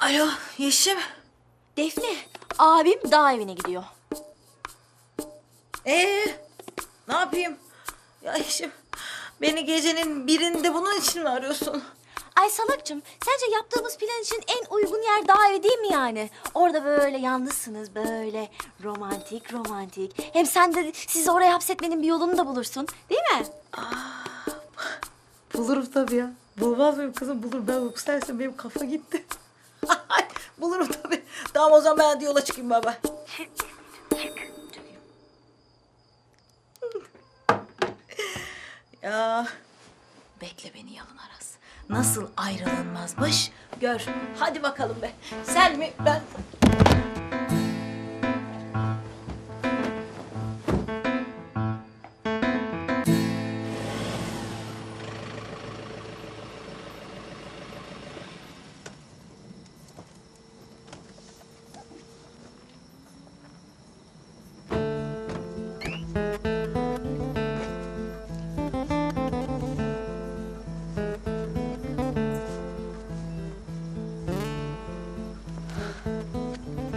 Alo Yeşim. Defne, abim dağ evine gidiyor. Ee, ne yapayım? Ya Yeşim beni gecenin birinde bunun için mi arıyorsun? Ay salakçım, sence yaptığımız plan için en uygun yer dağ evi değil mi yani? Orada böyle yalnızsınız böyle romantik romantik. Hem sen de sizi oraya hapsetmenin bir yolunu da bulursun değil mi? Bulurum tabii ya. Bulmaz mıyım kızım? Bulur. Ben yükselsin benim kafa gitti. Bulurum tabii. Tamam o zaman ben hadi yola çıkayım baba. ya bekle beni yalın aras. Nasıl ayrılınmazmış gör. Hadi bakalım be. Sen mi ben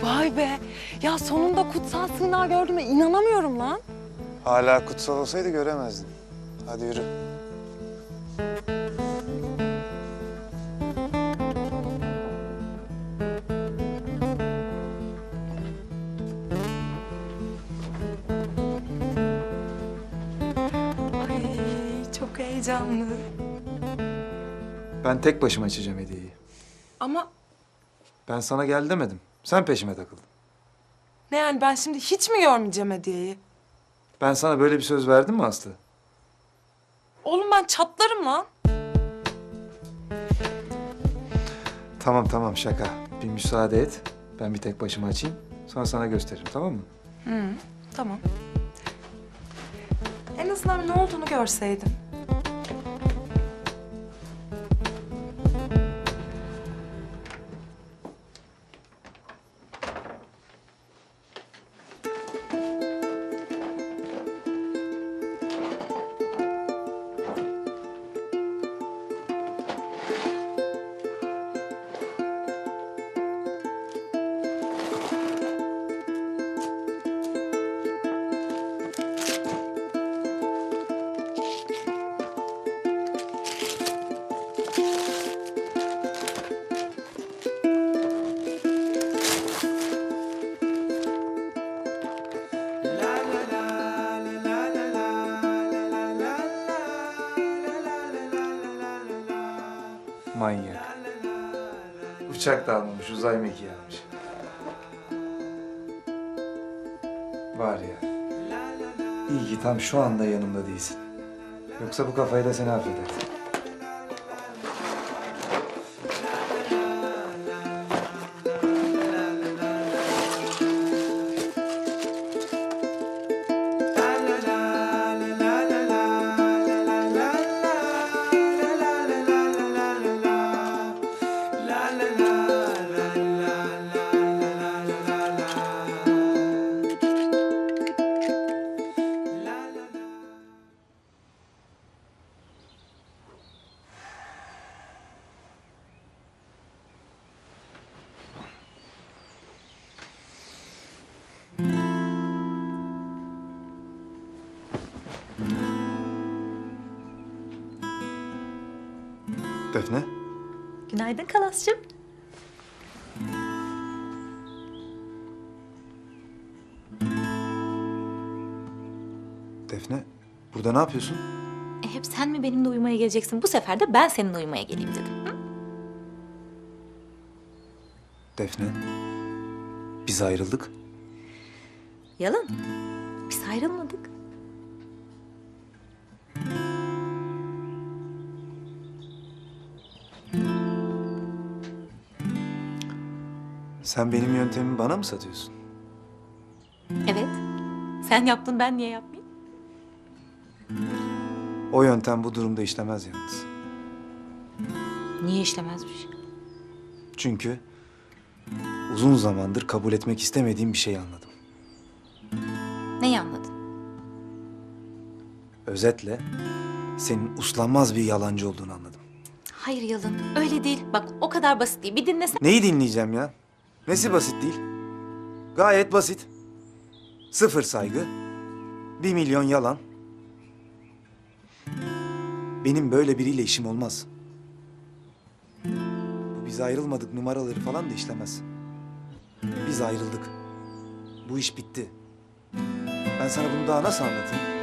Vay be. Ya sonunda kutsal sığınağı gördüğüme inanamıyorum lan. Hala kutsal olsaydı göremezdin. Hadi yürü. Ay çok heyecanlı. Ben tek başıma açacağım hediyeyi. Ama Ben sana gel demedim. Sen peşime takıldın. ne yani ben şimdi hiç mi görmeyeceğim hediyeyi? Ben sana böyle bir söz verdim mi Aslı? Oğlum ben çatlarım lan. Tamam tamam şaka. Bir müsaade et. Ben bir tek başıma açayım. Sonra sana gösteririm tamam mı? Tamam. En azından ne olduğunu görseydin. Manyak. Uçak da almamış, uzay mekiği almış. Var ya. İyi ki tam şu anda yanımda değilsin. Yoksa bu kafayı da seni affederdim. Defne? Günaydın Kalas'cığım. Defne, burada ne yapıyorsun? E, hep sen mi benimle uyumaya geleceksin? Bu sefer de ben seninle uyumaya geleyim dedim. Hı? Defne, biz ayrıldık. Yalan. Biz ayrılmadık. Sen benim yöntemimi bana mı satıyorsun? Evet. Sen yaptın ben niye yapmayayım? O yöntem bu durumda işlemez yalnız. Niye işlemezmiş? Çünkü uzun zamandır kabul etmek istemediğim bir şey anladım. Neyi anladın? Özetle senin uslanmaz bir yalancı olduğunu anladım. Hayır Yalın öyle değil. Bak o kadar basit değil. Bir dinlesen. Neyi dinleyeceğim ya? Nesi basit değil? Gayet basit. Sıfır saygı. Bir milyon yalan. Benim böyle biriyle işim olmaz. Bu biz ayrılmadık numaraları falan da işlemez. Biz ayrıldık. Bu iş bitti. Ben sana bunu daha nasıl anlatayım?